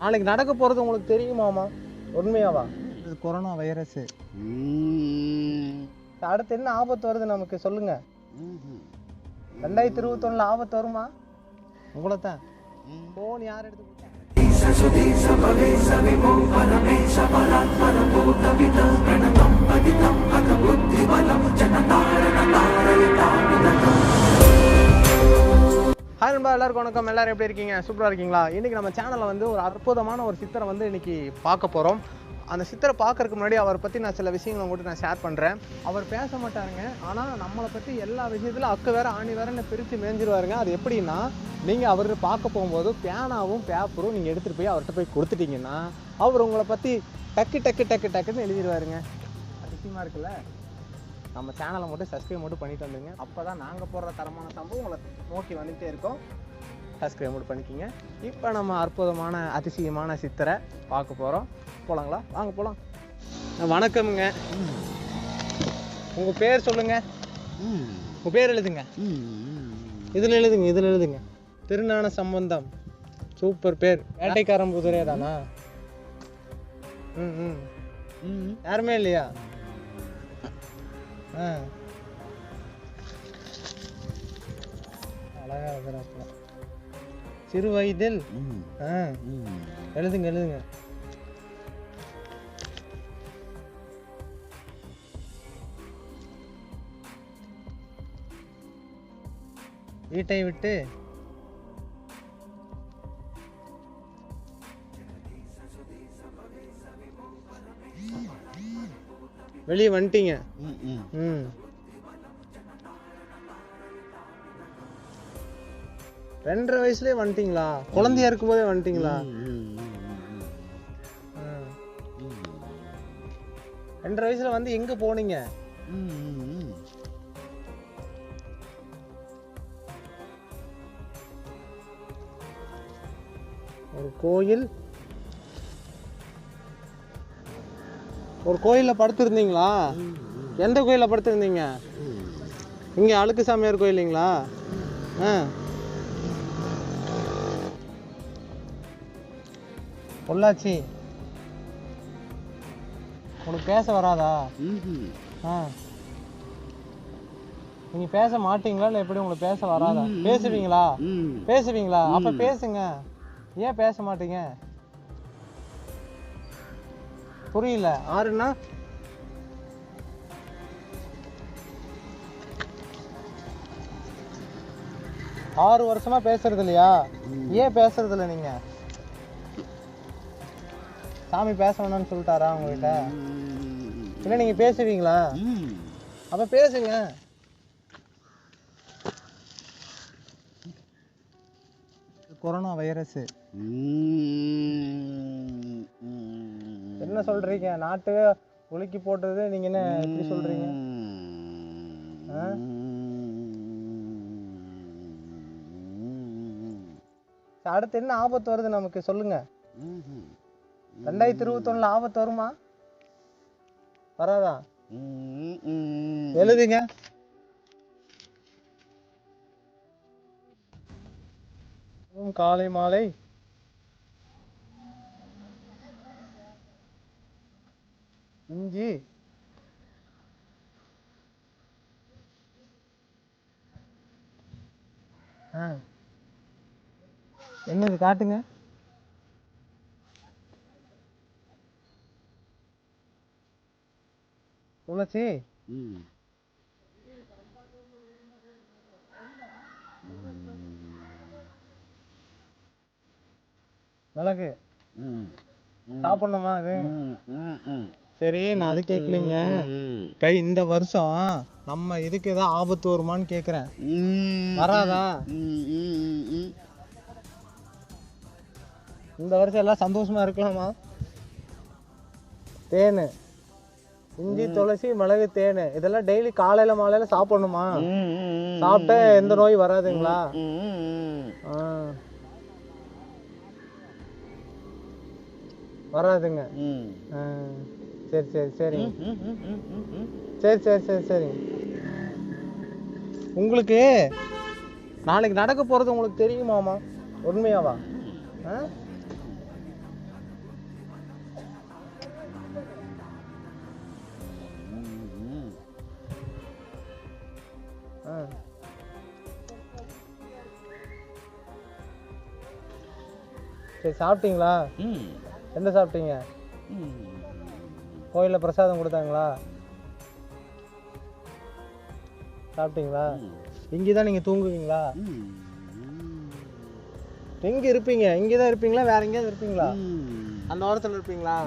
நாளைக்கு நடக்க போகிறது உங்களுக்கு தெரியுமாமா? உண்மையாவா? இது கொரோனா வைரஸு அடுத்து என்ன ஆபத்து வருது நமக்கு சொல்லுங்க. ரெண்டாயிரத்தி இருபத்தொன்னுல ஆபத்து வருமா? உங்களை தான் ஃபோன் யார் எடுத்து கொடுத்தா? நண்பா எல்லாருக்கும் வணக்கம். எல்லாரும் எப்படி இருக்கீங்க? சூப்பராக இருக்கீங்களா? இன்னைக்கு நம்ம சேனலில் வந்து ஒரு அற்புதமான ஒரு சித்தரை வந்து இன்னைக்கு பார்க்க போகிறோம் அந்த சித்தரை பார்க்கறதுக்கு முன்னாடி அவரை பற்றி நான் சில விஷயங்களை உங்கள்கிட்ட நான் ஷேர் பண்ணுறேன் அவர் பேச மாட்டாருங்க. ஆனால் நம்மளை பற்றி எல்லா விஷயத்திலும் அக்கு வேறு ஆணி வேறன்னு பிரித்து மேய்ஞ்சிருவாருங்க. அது எப்படின்னா நீங்கள் அவர் பார்க்க போகும்போது பேனாவும் பேப்பரும் நீங்கள் எடுத்துகிட்டு போய் அவர்கிட்ட போய் கொடுத்துட்டீங்கன்னா அவர் உங்களை பற்றி டக்கு டக்கு டக்கு டக்குன்னு எழுதிடுவாருங்க அதிசயமாக இருக்குல்ல? நம்ம சேனலை மட்டும் சப்ஸ்கிரைப் மட்டும் பண்ணிட்டு வந்துருங்க. அப்போ தான் நாங்கள் போடுற தரமான சம்பவம் உங்களை நோக்கி வந்துகிட்டே இருக்கோம். சப்ஸ்கிரைப் மட்டும் பண்ணிக்கிங்க. இப்போ நம்ம அற்புதமான அதிசயமான சித்தரை பார்க்க போகிறோம் போகலாங்களா வாங்க போகலாம் வணக்கமுங்க. உங்கள் பேர் சொல்லுங்க. உங்கள் பேர் எழுதுங்க. இதில் எழுதுங்க இதில் எழுதுங்க. திருநான சம்பந்தம். சூப்பர் பேர். வேட்டைக்காரன் குதிரை தானா? ம் ம். யாருமே இல்லையா? ஆ. அழகாக இருக்கிறாப்புல சிறு வயதில். ஆ. எழுதுங்க எழுதுங்க. வீட்டை விட்டு. வெளியே வந்துட்டீங்க. ம். ரெண்டரை வயசுலயே வந்துட்டீங்களா? குழந்தையா இருக்கும்போதே வந்துட்டீங்களா? ஆ. ரெண்டரை வயசுல வந்து எங்க போனீங்க? ஒரு கோயில். ஒரு கோயில்ல படுத்திருந்தீங்களா? எந்த கோயில்ல படுத்திருந்தீங்க? இங்க அழுக்கு சாமியார் கோயிலுங்களா ஆ. பொள்ளாச்சி. உனக்கு பேச வராதா? ஆ. நீங்க பேச மாட்டீங்களா? இல்ல எப்படி உங்களுக்கு பேச வராதா? பேசுவீங்களா? பேசுவீங்களா? அப்ப பேசுங்க. ஏன் பேச மாட்டீங்க? புரியல. ஆறுனா ஆறு வருஷமா பேசுறது இல்லையா? ஏன் பேசுறது இல்ல நீங்க? சாமி பேச வேணாம்னு சொல்லிட்டாரா உங்ககிட்ட? இல்ல நீங்க பேசுவீங்களா? அப்ப பேசுங்க. Corona virus. என்ன சொல்றீங்க? நாட்டு உலுக்கி போட்டது நீங்க என்ன ஆ? சரி, அடுத்து என்ன ஆபத்து வருது நமக்கு? சொல்லுங்க. ரெண்டாயிரத்தி இருபத்தொன்னுல ஆபத்து வருமா? வராதா? எழுதுங்க. காலை மாலை. இஞ்சி என்னது காட்டுங்க. துளசி மிளகு சாப்பிடணுமா அது? சரி நான் அது கேட்கலைங்க. கை இந்த வருஷம் நம்ம இதுக்கு ஏதாவது ஆபத்து வருமான்னு கேக்குறேன் வராதா? இந்த வருஷம் எல்லாம் சந்தோஷமா இருக்கலாமா? தேனு. இஞ்சி துளசி மிளகு தேனு. இதெல்லாம் டெய்லி காலையில மாலையில சாப்பிடணுமா? சாப்பிட்டா எந்த நோய் வராதுங்களா. வராதுங்க. சரி சரி சரி சரி சரி சரி சரி உங்களுக்கு நாளைக்கு நடக்க போறது உங்களுக்கு தெரியுமாமா உண்மையாவா? ஆ? சரி சாப்பிட்டீங்களா? ம். என்ன சாப்பிட்டீங்க? கோயிலில் பிரசாதம் கொடுத்தாங்களா? சாப்பிட்டீங்களா? இங்கே தான் நீங்கள் தூங்குவீங்களா? எங்கே இருப்பீங்க? இங்கே தான் இருப்பீங்களா? வேற எங்கேயாவது இருப்பீங்களா? அந்த ஓரத்தில் இருப்பீங்களா?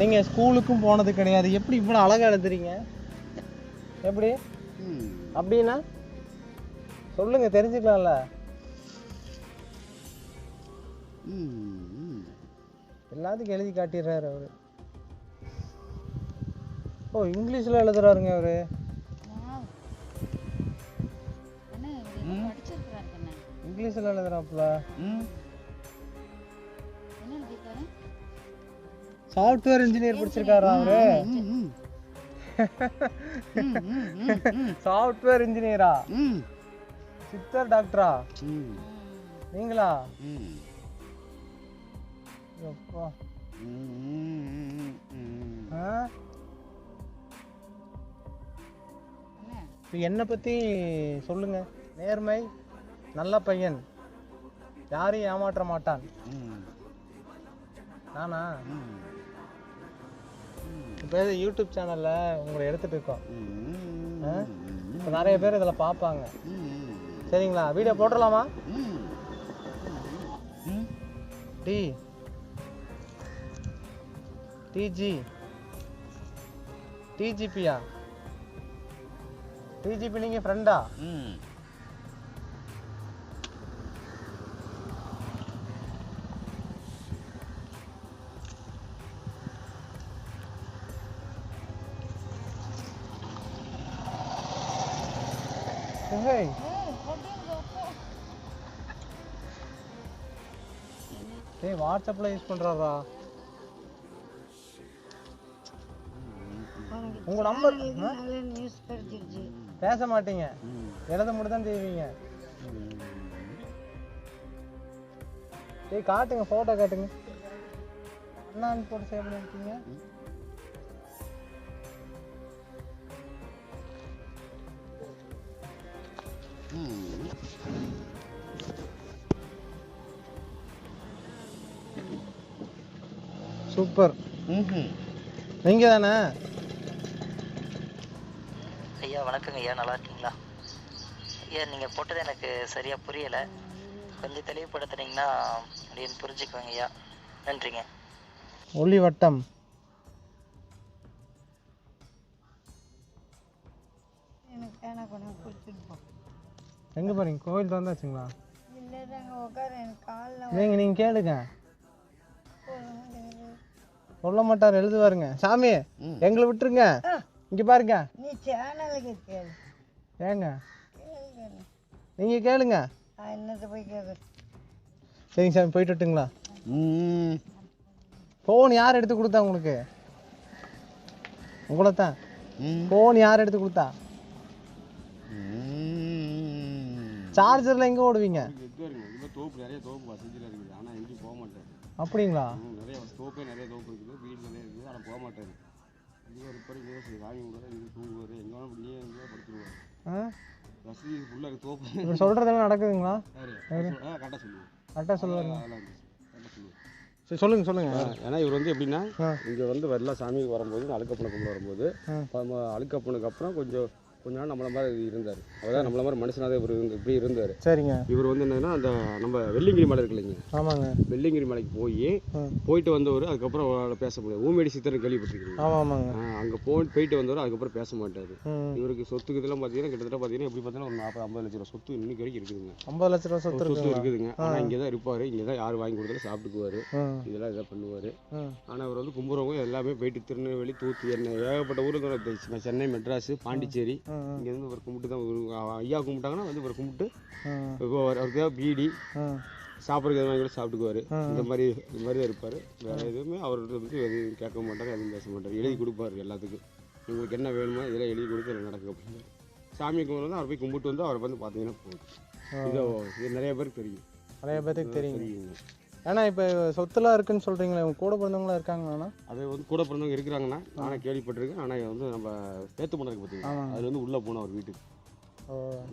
நீங்கள் ஸ்கூலுக்கும் போனது கிடையாது. எப்படி இவ்வளோ அழகாக எழுதுறீங்க? எப்படி? அப்படின்னா சொல்லுங்க தெரிஞ்சுக்கலாம்ல. எல்லாத்துக்கும் எழுதி காட்டிடுறாரு அவரு. ஓ இங்கிலீஷில் எழுதுறாருங்க அவரு. இங்கிலீஷில் எழுதுறாப்புல. சாஃப்ட்வேர் இன்ஜினியர் படிச்சிருக்காரா அவரு? சாஃப்ட்வேர் இன்ஜினியரா சித்தர் டாக்டரா? நீங்களா? எப்பா என்ன இப்போ என்னை பற்றி சொல்லுங்க. நேர்மை நல்ல பையன். யாரையும் ஏமாற்ற மாட்டான். நானா? இப்போ யூடியூப் சேனலில் உங்களை எடுத்துட்டு இருக்கோம். ஆ? இப்போ நிறைய பேர் இதில் பார்ப்பாங்க. சரிங்களா? வீடியோ போட்டுடலாமா? டி. टीजी టీజీపీయా టీజీపీ నీకు ఫ్రెండా Hey. Hey, WhatsApp లో యూస్ పండ్రారా உங்கள் நம்பர் நியூஸ் கிடைச்சிருச்சு. பேச மாட்டீங்க. எழுத மட்டும் தான் செய்வீங்க. டேய் காட்டுங்க ஃபோட்டோ காட்டுங்க. அண்ணான்னு போட்டு சேவ் பண்ணிருக்கீங்க சூப்பர். நீங்க தானே ஐயா வணக்கங்க ஐயா நல்லா இருக்கீங்களா? ஐயா நீங்கள் போட்டது எனக்கு சரியாக புரியலை. கொஞ்சம் தெளிவுபடுத்துனீங்கன்னா அப்படின்னு புரிஞ்சுக்குவேங்க ஐயா. நன்றிங்க. ஒளி வட்டம் எனக்கு பேனா கொண்டு கொடுத்துட்டு போ. எங்க போறீங்க? கோவில் திறந்தாச்சுங்களா இல்லை அங்கே உட்கார எனக்கு காலில் நீங்க நீங்க கேளுங்க. சொல்ல மாட்டார் எழுதுவாருங்க. சாமி எங்களை விட்டுருங்க. இங்க பாருங்க. சேனலுக்கு கேளு. ஏங்க? கேளு நீங்க கேளுங்க. நான் என்னத்தை போய் கேட்குறேன் சரிங்க சாமி போயிட்டு விட்டுங்களா ஃபோன் யார் எடுத்து கொடுத்தா உங்களுக்கு? உங்களை தான் ஃபோன் யார் எடுத்து கொடுத்தா? சார்ஜர்ல எங்க ஓடுவீங்க? தோப்பு நிறைய தோப்பு வசதியில் இருக்குது ஆனால் எங்கேயும் போக மாட்டார் அப்படிங்களா? நிறைய தோப்பே நிறைய தோப்பு இருக்குது வீடு நிறைய இருக்குது ஆனால் போக மாட்டார் இங்கே ஒரு படி இங்கே சரி வாங்கி விடுவார் இங்கே தூங்குவார். எங்கே வேணும் இப்படியே எங்கேயோ படுத்துருவார். ஆ? வசதி ஃபுல்லாக தோப்பு. இப்ப சொல்றதெல்லாம் நடக்குதுங்களா? கரெக்டாக சொல்லுவோம் கரெக்டாக சொல்லுவாங்க அதெல்லாம் கரெக்டாக சொல்லுவோம் சரி சொல்லுங்க சொல்லுங்க. ஏன்னா இவர் வந்து எப்படின்னா. இங்கே வந்து வரல சாமிக்கு வரும்போது அழுக்கப்பனை கும்பிட வரும்போது அழுக்கப்பனுக்கு அப்புறம் கொஞ்சம் கொஞ்ச நாள் நம்மள மாதிரி இருந்தார். அவர் நம்மள மாதிரி மனுஷனாக இவர் இருந்து இப்படி இருந்தார். சரிங்க. இவர் வந்து என்னன்னா அந்த நம்ம வெள்ளிங்கிரி மலை இருக்கு இல்லைங்க. ஆமாங்க. வெள்ளிங்கிரி மலைக்கு போய். போயிட்டு வந்தவர் அதுக்கப்புறம் அவரால் பேச முடியாது ஊமேடி சித்தர் கேள்விப்பட்டிருக்கீங்க. ஆமாங்க. அங்கே போய் போயிட்டு வந்தவர் அதுக்கப்புறம் பேச மாட்டார். இவருக்கு சொத்துக்கு இதெல்லாம் பார்த்தீங்கன்னா கிட்டத்தட்ட பார்த்தீங்கன்னா எப்படி பார்த்தீங்கன்னா ஒரு நாற்பது ஐம்பது லட்ச ரூபா சொத்து இன்னைக்கு வரைக்கும் இருக்குதுங்க. ஐம்பது லட்ச ரூபா சொத்து சொத்து இருக்குதுங்க. ஆனால் இங்கே தான் இருப்பார். இங்கே தான் யார் வாங்கி கொடுத்தாலும் சாப்பிட்டுக்குவார். இதெல்லாம் இதை பண்ணுவார். ஆனால் அவர் வந்து கும்புறவங்க எல்லாமே போயிட்டு திருநெல்வேலி தூத்து என்ன ஏகப்பட்ட ஊருக்கு சென்னை மெட்ராஸ் பாண்டிச்சேரி இங்கேருந்து இவர் கும்பிட்டு தான் ஐயா கும்பிட்டாங்கன்னா வந்து இவர் கும்பிட்டு அவருக்கு தேவை பீடி. எதுவும் வாங்கி கூட சாப்பிட்டுக்குவாரு. இந்த மாதிரி இந்த மாதிரி தான் இருப்பார். வேறு எதுவுமே அவர்கிட்ட வந்து எதுவும் கேட்க மாட்டார் எதுவும் பேச மாட்டார். எழுதி கொடுப்பாரு எல்லாத்துக்கும். உங்களுக்கு என்ன வேணுமோ இதெல்லாம் எழுதி கொடுத்து எல்லாம் நடக்க அப்படின்னு சாமி கும்பிட்டு வந்து அவர் போய் கும்பிட்டு வந்து அவரை வந்து பார்த்தீங்கன்னா போதும். இதோ இது நிறைய பேருக்கு தெரியும். நிறைய தெரியுங்க தெரியுங்க. ஏன்னா இப்போ சொத்துலாம் இருக்குன்னு சொல்கிறீங்களே உங்க கூட பிறந்தவங்களாம் இருக்காங்களாண்ணா அது வந்து கூட பிறந்தவங்க இருக்கிறாங்கன்னா நானே கேள்விப்பட்டிருக்கேன். ஆனால் வந்து நம்ம இருக்கு பார்த்தீங்களா ஆமாங்க. அது வந்து உள்ளே போனோம் அவர் வீட்டுக்கு.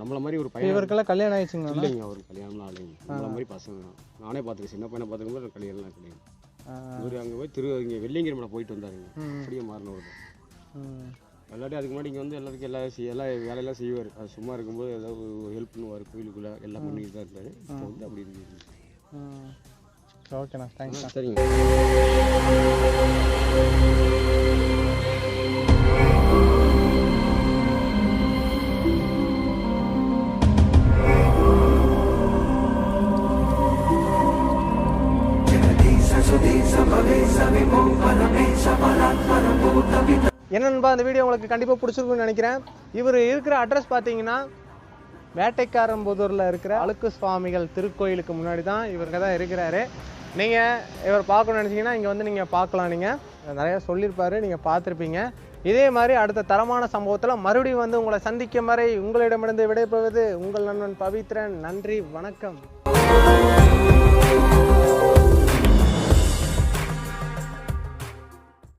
நம்மள மாதிரி ஒரு பையன் இவருக்கெல்லாம் கல்யாணம் ஆயிடுச்சுங்களா இல்லைங்க அவருக்கு கல்யாணம்லாம் ஆகலைங்க. நம்மள மாதிரி பசங்க. நானே பார்த்துருக்கேன். சின்ன பையனை பார்த்துக்கும் கல்யாணம்லாம் கிடையாது இவர் அங்கே போய் திரு இங்கே வெள்ளியங்கிரி போயிட்டு வந்தாருங்க. அப்படியே மாறினவர் எல்லாத்தையும் அதுக்கு முன்னாடி இங்கே வந்து எல்லாருக்கும் எல்லா செய்ய எல்லா வேலையெல்லாம் செய்வார். அது சும்மா இருக்கும்போது ஏதாவது ஒரு ஹெல்ப் பண்ணுவார் கோயிலுக்குள்ளே எல்லாம் பண்ணிட்டு தான் இருந்தார். இப்போ வந்து அப்படி இருக்கு ஓகேண்ணா தேங்க்ஸ்ண்ணா சரிங்க என்னன்பா இந்த வீடியோ உங்களுக்கு கண்டிப்பாக பிடிச்சிருக்குன்னு நினைக்கிறேன். இவர் இருக்கிற அட்ரஸ் பார்த்தீங்கன்னா வேட்டைக்காரம்புதூரில் இருக்கிற அழுக்கு சுவாமிகள் திருக்கோயிலுக்கு முன்னாடி தான் இவருங்க தான் இருக்கிறாரு. நீங்கள் இவர் பார்க்கணும்னு நினச்சிங்கன்னா இங்கே வந்து நீங்கள் பார்க்கலாம் நீங்கள் நிறையா சொல்லியிருப்பாரு நீங்கள் பார்த்துருப்பீங்க. இதே மாதிரி அடுத்த தரமான சம்பவத்தில் மறுபடியும் வந்து உங்களை சந்திக்கும் வரை உங்களிடமிருந்து விடைபெறுவது உங்கள் நண்பன் பவித்ரன். நன்றி வணக்கம்.